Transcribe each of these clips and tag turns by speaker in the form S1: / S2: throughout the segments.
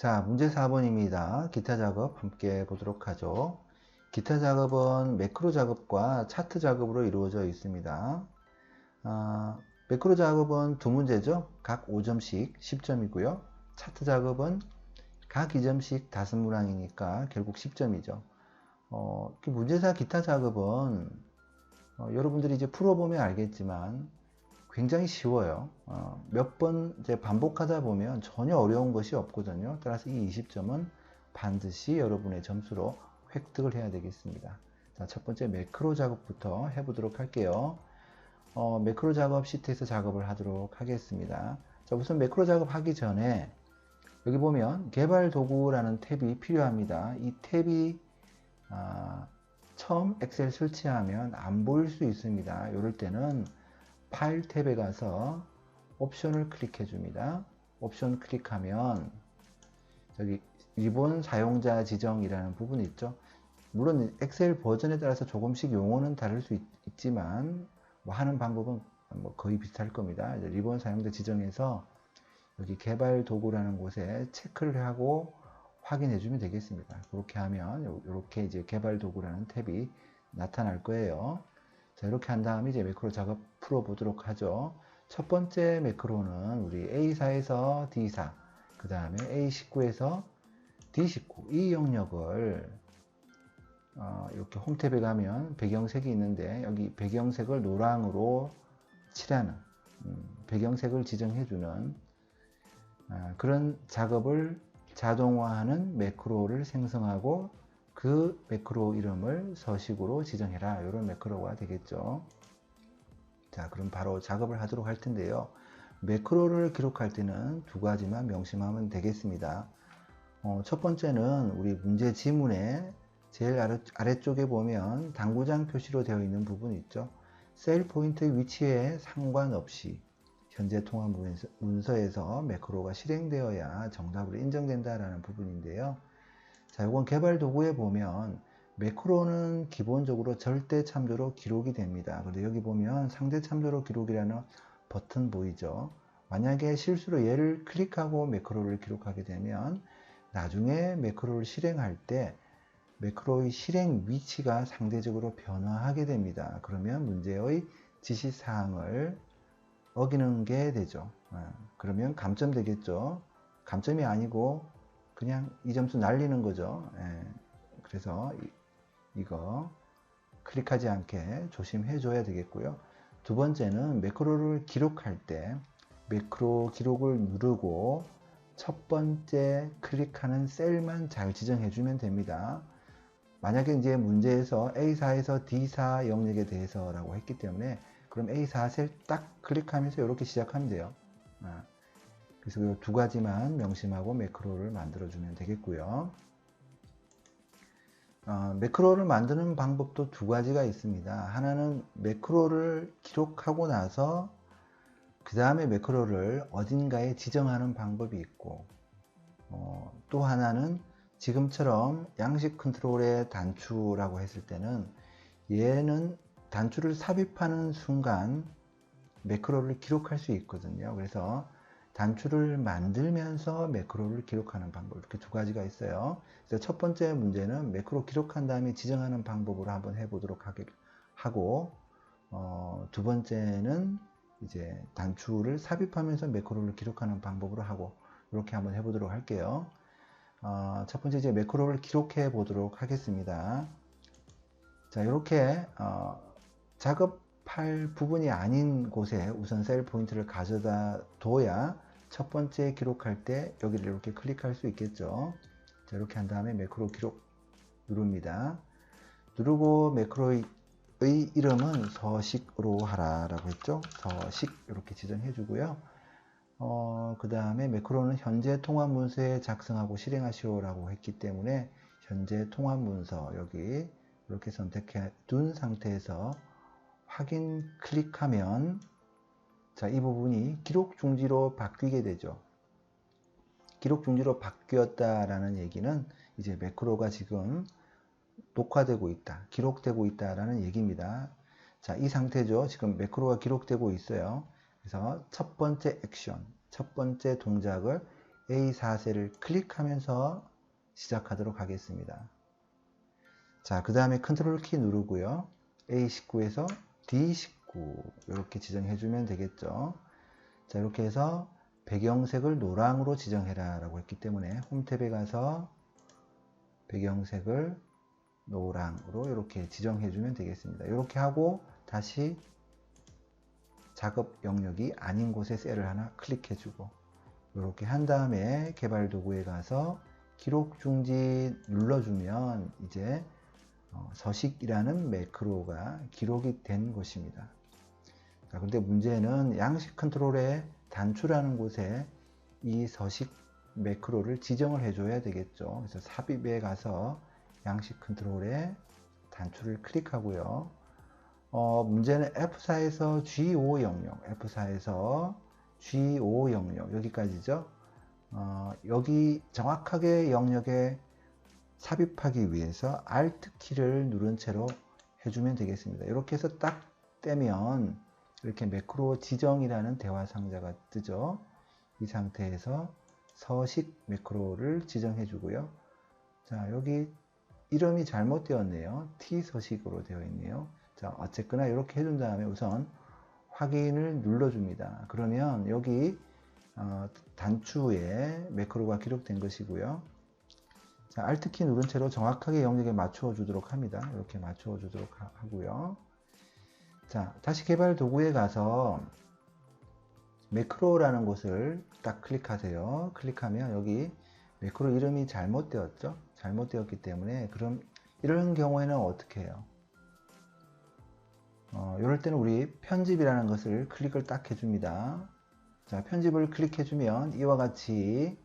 S1: 자, 문제 4번입니다. 기타 작업 함께 보도록 하죠. 기타 작업은 매크로 작업과 차트 작업으로 이루어져 있습니다. 아, 매크로 작업은 두 문제죠. 각 5점씩 10점이고요. 차트 작업은 각 2점씩 다섯 문항이니까 결국 10점이죠. 어, 문제사 기타 작업은 어, 여러분들이 이제 풀어보면 알겠지만 굉장히 쉬워요. 어, 몇번 이제 반복하다 보면 전혀 어려운 것이 없거든요. 따라서 이 20점은 반드시 여러분의 점수로 획득을 해야 되겠습니다. 자, 첫 번째 매크로 작업부터 해보도록 할게요. 어, 매크로 작업 시트에서 작업을 하도록 하겠습니다. 자, 우선 매크로 작업 하기 전에 여기 보면 개발 도구라는 탭이 필요합니다. 이 탭이 아, 처음 엑셀 설치하면 안 보일 수 있습니다. 이럴 때는 파일 탭에 가서 옵션을 클릭해 줍니다. 옵션 클릭하면 저기 리본 사용자 지정이라는 부분이 있죠. 물론 엑셀 버전에 따라서 조금씩 용어는 다를 수 있, 지만 뭐 하는 방법은 뭐 거의 비슷할 겁니다. 리본 사용자 지정에서 여기 개발 도구라는 곳에 체크를 하고 확인해 주면 되겠습니다. 그렇게 하면 이렇게 이제 개발 도구라는 탭이 나타날 거예요. 자, 이렇게 한 다음에 이제 매크로 작업 풀어보도록 하죠. 첫 번째 매크로는 우리 A4에서 D4, 그 다음에 A19에서 D19, 이 영역을 어, 이렇게 홈 탭에 가면 배경색이 있는데 여기 배경색을 노랑으로 칠하는 음, 배경색을 지정해주는 아, 그런 작업을 자동화하는 매크로를 생성하고 그 매크로 이름을 서식으로 지정해라. 이런 매크로가 되겠죠. 자, 그럼 바로 작업을 하도록 할 텐데요. 매크로를 기록할 때는 두 가지만 명심하면 되겠습니다. 어, 첫 번째는 우리 문제 지문에 제일 아래, 아래쪽에 보면 당구장 표시로 되어 있는 부분 있죠. 셀 포인트 위치에 상관없이 현재 통화 문서에서 매크로가 실행되어야 정답으로 인정된다라는 부분인데요. 자, 이건 개발 도구에 보면 매크로는 기본적으로 절대 참조로 기록이 됩니다. 근데 여기 보면 상대 참조로 기록이라는 버튼 보이죠? 만약에 실수로 얘를 클릭하고 매크로를 기록하게 되면 나중에 매크로를 실행할 때 매크로의 실행 위치가 상대적으로 변화하게 됩니다. 그러면 문제의 지시사항을 어기는 게 되죠. 아, 그러면 감점 되겠죠. 감점이 아니고 그냥 이 점수 날리는 거죠. 예. 그래서 이, 거 클릭하지 않게 조심해 줘야 되겠고요. 두 번째는 매크로를 기록할 때 매크로 기록을 누르고 첫 번째 클릭하는 셀만 잘 지정해 주면 됩니다. 만약에 이제 문제에서 A4에서 D4 영역에 대해서라고 했기 때문에 그럼 A4 셀딱 클릭하면서 이렇게 시작하면 돼요. 아. 그래서 이 두 가지만 명심하고 매크로를 만들어주면 되겠고요. 어, 매크로를 만드는 방법도 두 가지가 있습니다. 하나는 매크로를 기록하고 나서 그 다음에 매크로를 어딘가에 지정하는 방법이 있고 어, 또 하나는 지금처럼 양식 컨트롤의 단추라고 했을 때는 얘는 단추를 삽입하는 순간 매크로를 기록할 수 있거든요. 그래서 단추를 만들면서 매크로를 기록하는 방법 이렇게 두 가지가 있어요. 그래서 첫 번째 문제는 매크로 기록한 다음에 지정하는 방법으로 한번 해보도록 하고 어, 두 번째는 이제 단추를 삽입하면서 매크로를 기록하는 방법으로 하고 이렇게 한번 해보도록 할게요. 어, 첫 번째 이제 매크로를 기록해 보도록 하겠습니다. 자 이렇게 어, 작업 할 부분이 아닌 곳에 우선 셀 포인트를 가져다 둬야 첫 번째 기록할 때 여기를 이렇게 클릭할 수 있겠죠. 자, 이렇게 한 다음에 매크로 기록 누릅니다. 누르고 매크로의 이름은 서식으로 하라 라고 했죠. 서식 이렇게 지정해 주고요. 어, 그 다음에 매크로는 현재 통합 문서에 작성하고 실행하시오 라고 했기 때문에 현재 통합 문서 여기 이렇게 선택해 둔 상태에서 확인 클릭하면 자, 이 부분이 기록 중지로 바뀌게 되죠. 기록 중지로 바뀌었다라는 얘기는 이제 매크로가 지금 녹화되고 있다, 기록되고 있다라는 얘기입니다. 자, 이 상태죠. 지금 매크로가 기록되고 있어요. 그래서 첫 번째 액션, 첫 번째 동작을 A4셀을 클릭하면서 시작하도록 하겠습니다. 자, 그 다음에 컨트롤 키 누르고요. A19에서 D19 이렇게 지정해 주면 되겠죠. 자, 이렇게 해서 배경색을 노랑으로 지정해라 라고 했기 때문에 홈 탭에 가서 배경색을 노랑으로 이렇게 지정해 주면 되겠습니다. 이렇게 하고 다시 작업 영역이 아닌 곳에 셀을 하나 클릭해 주고 이렇게 한 다음에 개발 도구에 가서 기록 중지 눌러주면 이제 어, 서식이라는 매크로가 기록이 된 것입니다. 자, 근데 문제는 양식 컨트롤의 단추라는 곳에 이 서식 매크로를 지정을 해줘야 되겠죠. 그래서 삽입에 가서 양식 컨트롤에 단추를 클릭하고요. 어, 문제는 F4에서 G5 영역, F4에서 G5 영역, 여기까지죠. 어, 여기 정확하게 영역에 삽입하기 위해서 Alt 키를 누른 채로 해주면 되겠습니다. 이렇게 해서 딱 떼면 이렇게 매크로 지정이라는 대화 상자가 뜨죠. 이 상태에서 서식 매크로를 지정해 주고요. 자, 여기 이름이 잘못되었네요. T 서식으로 되어 있네요. 자, 어쨌거나 이렇게 해준 다음에 우선 확인을 눌러줍니다. 그러면 여기 어, 단추에 매크로가 기록된 것이고요. 자, Alt키 누른 채로 정확하게 영역에 맞추어 주도록 합니다. 이렇게 맞추어 주도록 하 고요. 자, 다시 개발 도구에 가서 매크로라는 곳을 딱 클릭하세요. 클릭하면 여기 매크로 이름이 잘못되었죠. 잘못되었기 때문에 그럼 이런 경우에는 어떻게 해요? 어, 이럴 때는 우리 편집이라는 것을 클릭을 딱 해줍니다. 자, 편집을 클릭해주면 이와 같이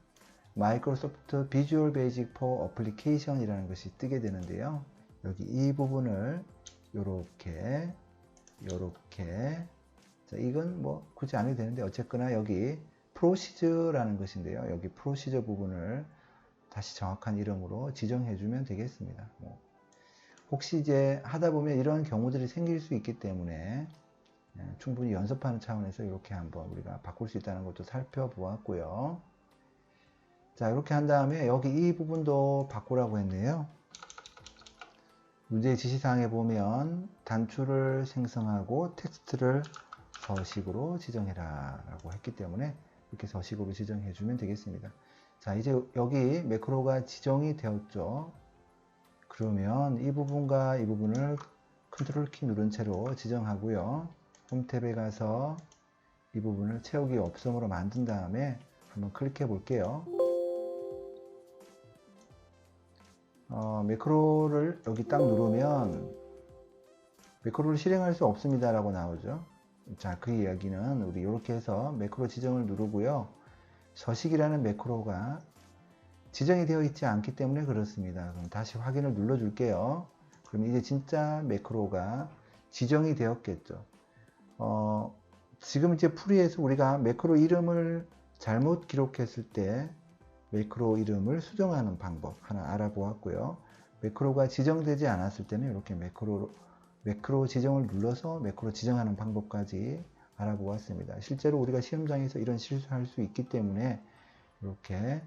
S1: 마이크로소프트 비주얼 베이직 포 어플리케이션 이라는 것이 뜨게 되는데요. 여기 이 부분을 이렇게 이렇게 자, 이건 뭐 굳이 안 해도 되는데 어쨌거나 여기 프로시저라는 것인데요. 여기 프로시저 부분을 다시 정확한 이름으로 지정해 주면 되겠습니다. 뭐 혹시 이제 하다 보면 이런 경우들이 생길 수 있기 때문에 예, 충분히 연습하는 차원에서 이렇게 한번 우리가 바꿀 수 있다는 것도 살펴보았고요. 자, 이렇게 한 다음에 여기 이 부분도 바꾸라고 했네요. 문제의 지시사항에 보면 단추를 생성하고 텍스트를 서식으로 지정해라 라고 했기 때문에 이렇게 서식으로 지정해 주면 되겠습니다. 자, 이제 여기 매크로가 지정이 되었죠. 그러면 이 부분과 이 부분을 컨트롤 키 누른 채로 지정하고요. 홈 탭에 가서 이 부분을 채우기 없음으로 만든 다음에 한번 클릭해 볼게요. 어, 매크로를 여기 딱 누르면 매크로를 실행할 수 없습니다 라고 나오죠. 자, 그 이야기는 우리 이렇게 해서 매크로 지정을 누르고요. 서식이라는 매크로가 지정이 되어 있지 않기 때문에 그렇습니다. 그럼 다시 확인을 눌러 줄게요. 그럼 이제 진짜 매크로가 지정이 되었겠죠. 어, 지금 이제 풀이에서 우리가 매크로 이름을 잘못 기록했을 때 매크로 이름을 수정하는 방법 하나 알아보았고요. 매크로가 지정되지 않았을 때는 이렇게 매크로, 매크로 지정을 눌러서 매크로 지정하는 방법까지 알아보았습니다. 실제로 우리가 시험장에서 이런 실수할 수 있기 때문에 이렇게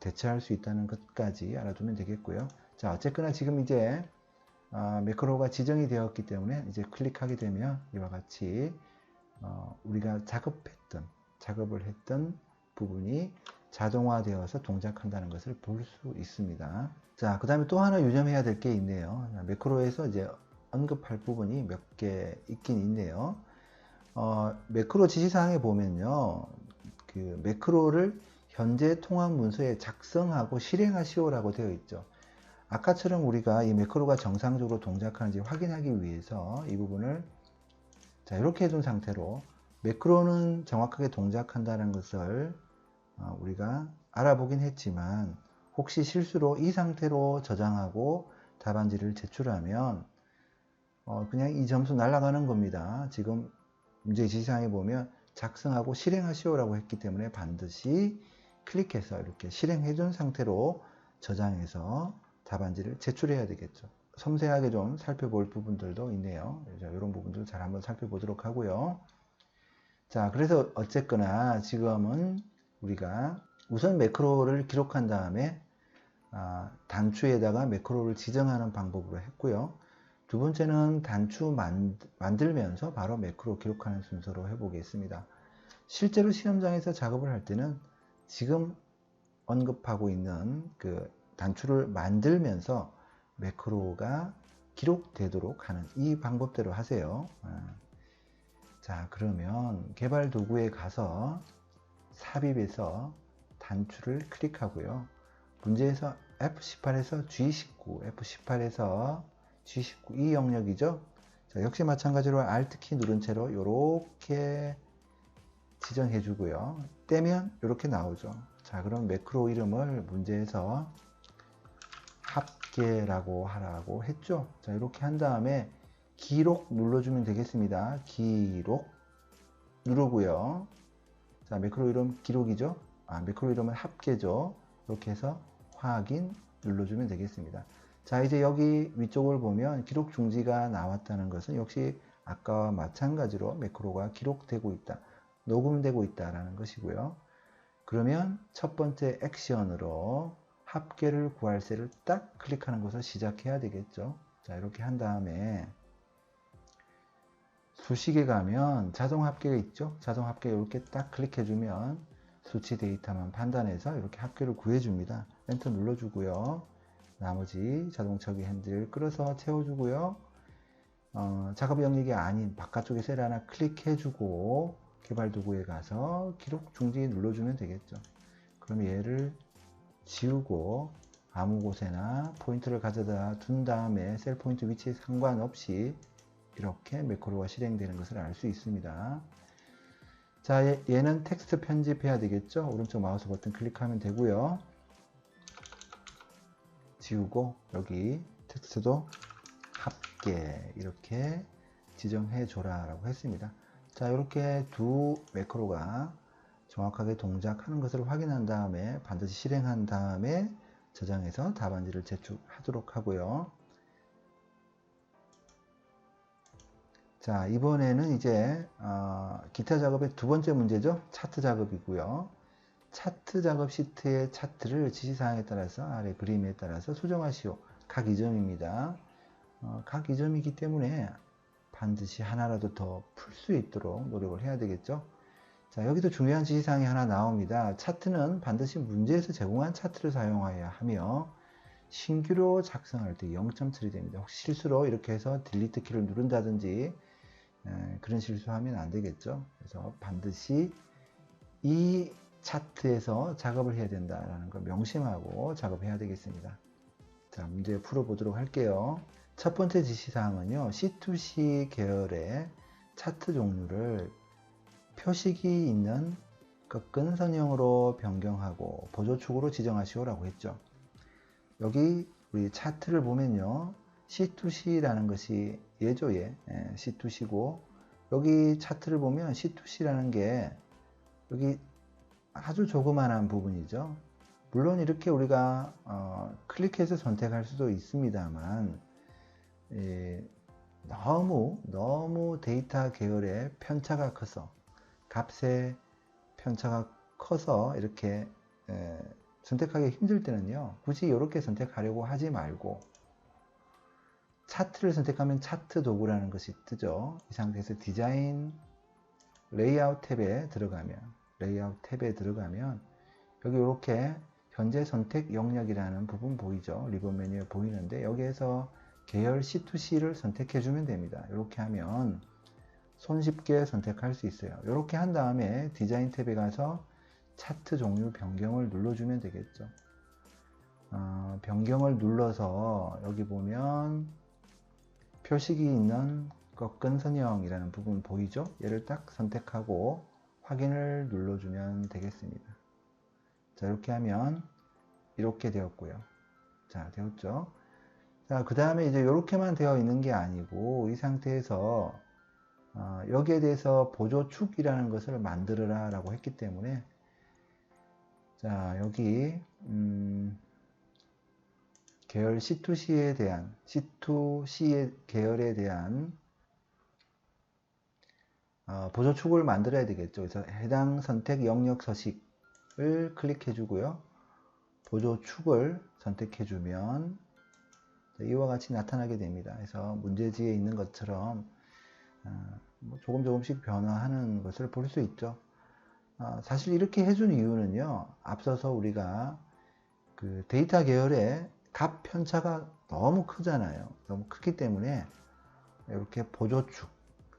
S1: 대처할 수 있다는 것까지 알아두면 되겠고요. 자, 어쨌거나 지금 이제 어, 매크로가 지정이 되었기 때문에 이제 클릭하게 되면 이와 같이 어, 우리가 작업했던 작업을 했던 부분이 자동화되어서 동작한다는 것을 볼 수 있습니다. 자, 그 다음에 또 하나 유념해야 될 게 있네요. 매크로에서 이제 언급할 부분이 몇 개 있긴 있네요. 어, 매크로 지시사항에 보면요. 그 매크로를 현재 통합 문서에 작성하고 실행하시오라고 되어 있죠. 아까처럼 우리가 이 매크로가 정상적으로 동작하는지 확인하기 위해서 이 부분을 자, 이렇게 해둔 상태로 매크로는 정확하게 동작한다는 것을 어, 우리가 알아보긴 했지만 혹시 실수로 이 상태로 저장하고 답안지를 제출하면 어, 그냥 이 점수 날아가는 겁니다. 지금 문제 지시사항에 보면 작성하고 실행하시오라고 했기 때문에 반드시 클릭해서 이렇게 실행해 준 상태로 저장해서 답안지를 제출해야 되겠죠. 섬세하게 좀 살펴볼 부분들도 있네요. 이런 부분들 잘 한번 살펴보도록 하고요. 자, 그래서 어쨌거나 지금은 우리가 우선 매크로를 기록한 다음에 아, 단추에다가 매크로를 지정하는 방법으로 했고요. 두 번째는 단추 만, 만들면서 바로 매크로 기록하는 순서로 해보겠습니다. 실제로 시험장에서 작업을 할 때는 지금 언급하고 있는 그 단추를 만들면서 매크로가 기록되도록 하는 이 방법대로 하세요. 아. 자, 그러면 개발 도구에 가서 삽입에서 단추를 클릭하고요. 문제에서 F18에서 G19, F18에서 G19 이 영역이죠. 자, 역시 마찬가지로 Alt키 누른 채로 이렇게 지정해 주고요. 떼면 이렇게 나오죠. 자, 그럼 매크로 이름을 문제에서 합계라고 하라고 했죠. 자, 이렇게 한 다음에 기록 눌러주면 되겠습니다. 기록 누르고요. 자, 매크로 이름 기록이죠. 아, 매크로 이름은 합계죠. 이렇게 해서 확인 눌러주면 되겠습니다. 자, 이제 여기 위쪽을 보면 기록 중지가 나왔다는 것은 역시 아까와 마찬가지로 매크로가 기록되고 있다, 녹음되고 있다라는 것이고요. 그러면 첫 번째 액션으로 합계를 구할 셀을 딱 클릭하는 것을 시작해야 되겠죠. 자, 이렇게 한 다음에 수식에 가면 자동 합계가 있죠. 자동 합계 이렇게 딱 클릭해 주면 수치 데이터만 판단해서 이렇게 합계를 구해 줍니다. 엔터 눌러 주고요. 나머지 자동차기 핸들 끌어서 채워 주고요. 어, 작업 영역이 아닌 바깥쪽에 셀 하나 클릭해 주고 개발 도구에 가서 기록 중지 눌러 주면 되겠죠. 그럼 얘를 지우고 아무 곳에나 포인트를 가져다 둔 다음에 셀 포인트 위치에 상관없이 이렇게 매크로가 실행되는 것을 알 수 있습니다. 자, 얘- 얘는 텍스트 편집해야 되겠죠? 오른쪽 마우스 버튼 클릭하면 되고요. 지우고 여기 텍스트도 합계 이렇게 지정해 줘라 라고 했습니다. 자, 이렇게 두 매크로가 정확하게 동작하는 것을 확인한 다음에 반드시 실행한 다음에 저장해서 답안지를 제출하도록 하고요. 자, 이번에는 이제 어, 기타 작업의 두 번째 문제죠. 차트 작업이고요. 차트 작업 시트의 차트를 지시사항에 따라서 아래 그림에 따라서 수정하시오. 각 이점입니다. 어, 각 이점이기 때문에 반드시 하나라도 더 풀 수 있도록 노력을 해야 되겠죠. 자, 여기도 중요한 지시사항이 하나 나옵니다. 차트는 반드시 문제에서 제공한 차트를 사용하여야 하며 신규로 작성할 때 0점 처리됩니다. 혹시 실수로 이렇게 해서 딜리트 키를 누른다든지 에, 그런 실수하면 안 되겠죠. 그래서 반드시 이 차트에서 작업을 해야 된다라는 걸 명심하고 작업해야 되겠습니다. 자, 문제 풀어보도록 할게요. 첫 번째 지시사항은요, C2C 계열의 차트 종류를 표식이 있는 꺾은 선형으로 변경하고 보조축으로 지정하시오라고 했죠. 여기 우리 차트를 보면요, C2C라는 것이 예죠, 예. 예, C2C고, 여기 차트를 보면 C2C라는 게 여기 아주 조그만한 부분이죠. 물론 이렇게 우리가 어, 클릭해서 선택할 수도 있습니다만 예, 너무 너무 데이터 계열의 편차가 커서 값의 편차가 커서 이렇게 예, 선택하기 힘들 때는요 굳이 이렇게 선택하려고 하지 말고 차트를 선택하면 차트 도구라는 것이 뜨죠. 이 상태에서 디자인 레이아웃 탭에 들어가면 레이아웃 탭에 들어가면 여기 이렇게 현재 선택 영역이라는 부분 보이죠? 리본 메뉴에 보이는데 여기에서 계열 C2C를 선택해 주면 됩니다. 이렇게 하면 손쉽게 선택할 수 있어요. 이렇게 한 다음에 디자인 탭에 가서 차트 종류 변경을 눌러주면 되겠죠. 어, 변경을 눌러서 여기 보면 표식이 있는 꺾은 선형이라는 부분 보이죠? 얘를 딱 선택하고 확인을 눌러주면 되겠습니다. 자 이렇게 하면 이렇게 되었고요. 자 되었죠? 자그 다음에 이제 이렇게만 되어 있는 게 아니고 이 상태에서 어, 여기에 대해서 보조축이라는 것을 만들어라 라고 했기 때문에 자 여기 음, 계열 C2C에 대한 C2C의 계열에 대한 어, 보조 축을 만들어야 되겠죠. 그래서 해당 선택 영역 서식 을 클릭해 주고요. 보조 축을 선택해 주면 이와 같이 나타나게 됩니다. 그래서 문제지에 있는 것처럼 어, 뭐 조금 조금씩 변화하는 것을 볼 수 있죠. 어, 사실 이렇게 해준 이유는요. 앞서서 우리가 그 데이터 계열의 값 편차가 너무 크잖아요. 너무 크기 때문에 이렇게 보조축,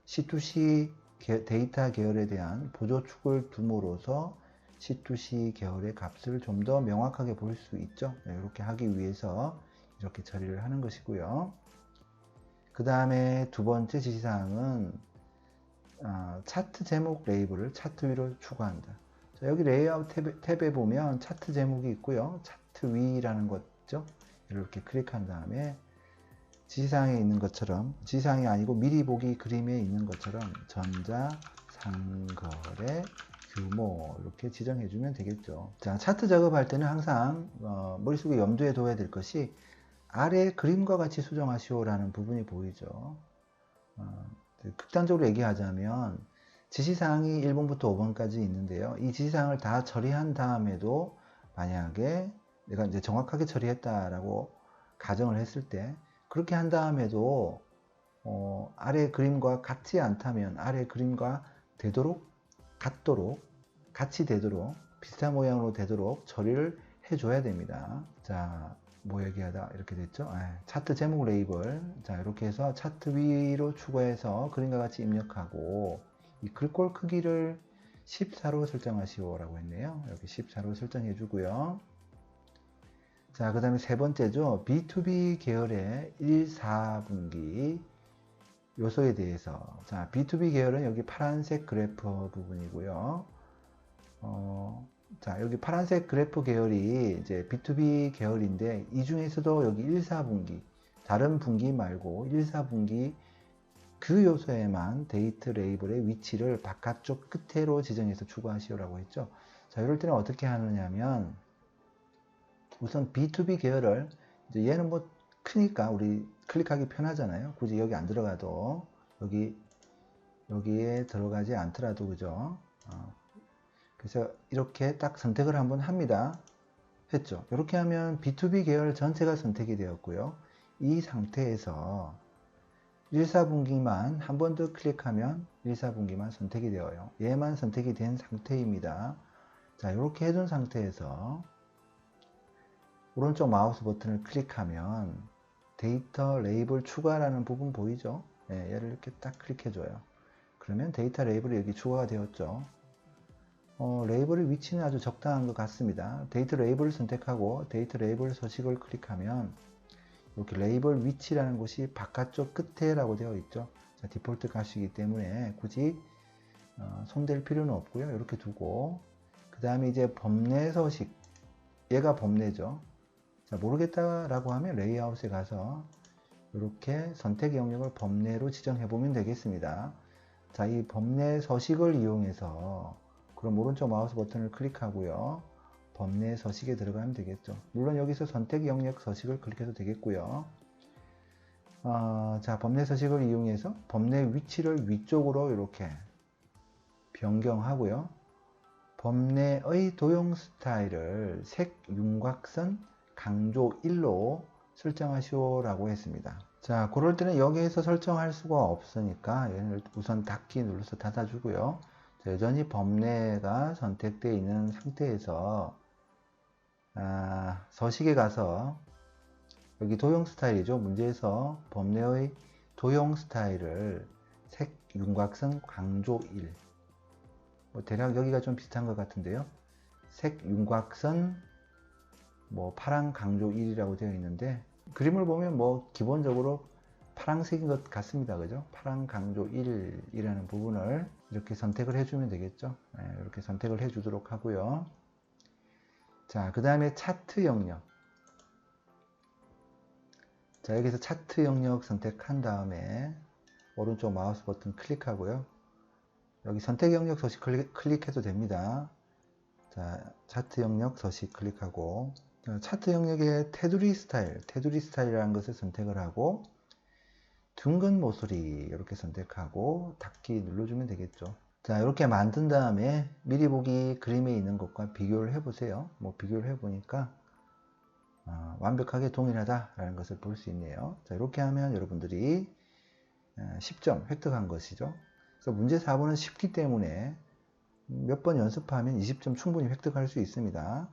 S1: C2C 게- 데이터 계열에 대한 보조축을 둠으로써 C2C 계열의 값을 좀 더 명확하게 볼 수 있죠. 네, 이렇게 하기 위해서 이렇게 처리를 하는 것이고요. 그 다음에 두 번째 지시사항은 어, 차트 제목 레이블을 차트 위로 추가한다. 자, 여기 레이아웃 탭에, 탭에 보면 차트 제목이 있고요. 차트 위라는 거죠. 이렇게 클릭한 다음에 지시사항에 있는 것처럼 지시사항이 아니고 미리 보기 그림에 있는 것처럼 전자 상거래 규모 이렇게 지정해 주면 되겠죠. 자 차트 작업할 때는 항상 어, 머릿속에 염두에 둬야 될 것이 아래 그림과 같이 수정하시오 라는 부분이 보이죠. 어, 극단적으로 얘기하자면 지시사항이 1번부터 5번까지 있는데요. 이 지시사항을 다 처리한 다음에도 만약에 내가 이제 정확하게 처리했다라고 가정을 했을 때 그렇게 한 다음에도 어, 아래 그림과 같지 않다면 아래 그림과 되도록 같도록 같이 되도록 비슷한 모양으로 되도록 처리를 해줘야 됩니다. 자, 뭐 얘기하다 이렇게 됐죠? 아, 차트 제목 레이블 자 이렇게 해서 차트 위로 추가해서 그림과 같이 입력하고 이 글꼴 크기를 14로 설정하시오라고 했네요. 여기 14로 설정해 주고요. 자, 그 다음에 세 번째죠. B2B 계열의 1, 4분기 요소에 대해서. 자, B2B 계열은 여기 파란색 그래프 부분이고요. 어, 자, 여기 파란색 그래프 계열이 이제 B2B 계열인데, 이 중에서도 여기 1, 4분기, 다른 분기 말고 1, 4분기 그 요소에만 데이트 레이블의 위치를 바깥쪽 끝으로 지정해서 추가하시오라고 했죠. 자, 이럴 때는 어떻게 하느냐면, 우선 B2B 계열을 이제 얘는 뭐 크니까 우리 클릭하기 편하잖아요. 굳이 여기 안 들어가도 여기 여기에 들어가지 않더라도 그죠? 어, 그래서 이렇게 딱 선택을 한번 합니다. 했죠. 이렇게 하면 B2B 계열 전체가 선택이 되었고요. 이 상태에서 1, 4분기만 한 번 더 클릭하면 1, 4분기만 선택이 되어요. 얘만 선택이 된 상태입니다. 자, 이렇게 해둔 상태에서 오른쪽 마우스 버튼을 클릭하면 데이터 레이블 추가라는 부분 보이죠? 예, 얘를 이렇게 딱 클릭해줘요. 그러면 데이터 레이블이 여기 추가가 되었죠. 어, 레이블의 위치는 아주 적당한 것 같습니다. 데이터 레이블을 선택하고 데이터 레이블 서식을 클릭하면 이렇게 레이블 위치라는 곳이 바깥쪽 끝에라고 되어 있죠. 자, 디폴트 값이기 때문에 굳이 어, 손댈 필요는 없고요. 이렇게 두고 그 다음에 이제 범례 서식 얘가 범례죠. 자, 모르겠다라고 하면 레이아웃에 가서 이렇게 선택 영역을 범례로 지정해 보면 되겠습니다. 자, 이 범례 서식을 이용해서 그럼 오른쪽 마우스 버튼을 클릭하고요. 범례 서식에 들어가면 되겠죠. 물론 여기서 선택 영역 서식을 클릭해도 되겠고요. 어, 자, 범례 서식을 이용해서 범례 위치를 위쪽으로 이렇게 변경하고요. 범례의 도형 스타일을 색 윤곽선 강조 1로 설정하시오라고 했습니다. 자, 그럴 때는 여기에서 설정할 수가 없으니까 얘를 우선 닫기 눌러서 닫아주고요. 자, 여전히 범례가 선택되어 있는 상태에서 아, 서식에 가서 여기 도형 스타일이죠. 문제에서 범례의 도형 스타일을 색 윤곽선 강조 1. 뭐 대략 여기가 좀 비슷한 것 같은데요. 색 윤곽선 뭐 파랑 강조 1이라고 되어 있는데 그림을 보면 뭐 기본적으로 파랑색인 것 같습니다. 그죠? 파랑 강조 1이라는 부분을 이렇게 선택을 해주면 되겠죠. 네, 이렇게 선택을 해주도록 하고요. 자, 그 다음에 차트 영역. 자, 여기서 차트 영역 선택한 다음에 오른쪽 마우스 버튼 클릭하고요. 여기 선택 영역 서식 클릭, 클릭해도 됩니다. 자, 차트 영역 서식 클릭하고 자, 차트 영역에 테두리 스타일, 테두리 스타일이라는 것을 선택을 하고 둥근 모서리 이렇게 선택하고 닫기 눌러주면 되겠죠. 자, 이렇게 만든 다음에 미리 보기 그림에 있는 것과 비교를 해보세요. 뭐 비교를 해보니까 어, 완벽하게 동일하다라는 것을 볼 수 있네요. 자, 이렇게 하면 여러분들이 10점 획득한 것이죠. 그래서 문제 4번은 쉽기 때문에 몇 번 연습하면 20점 충분히 획득할 수 있습니다.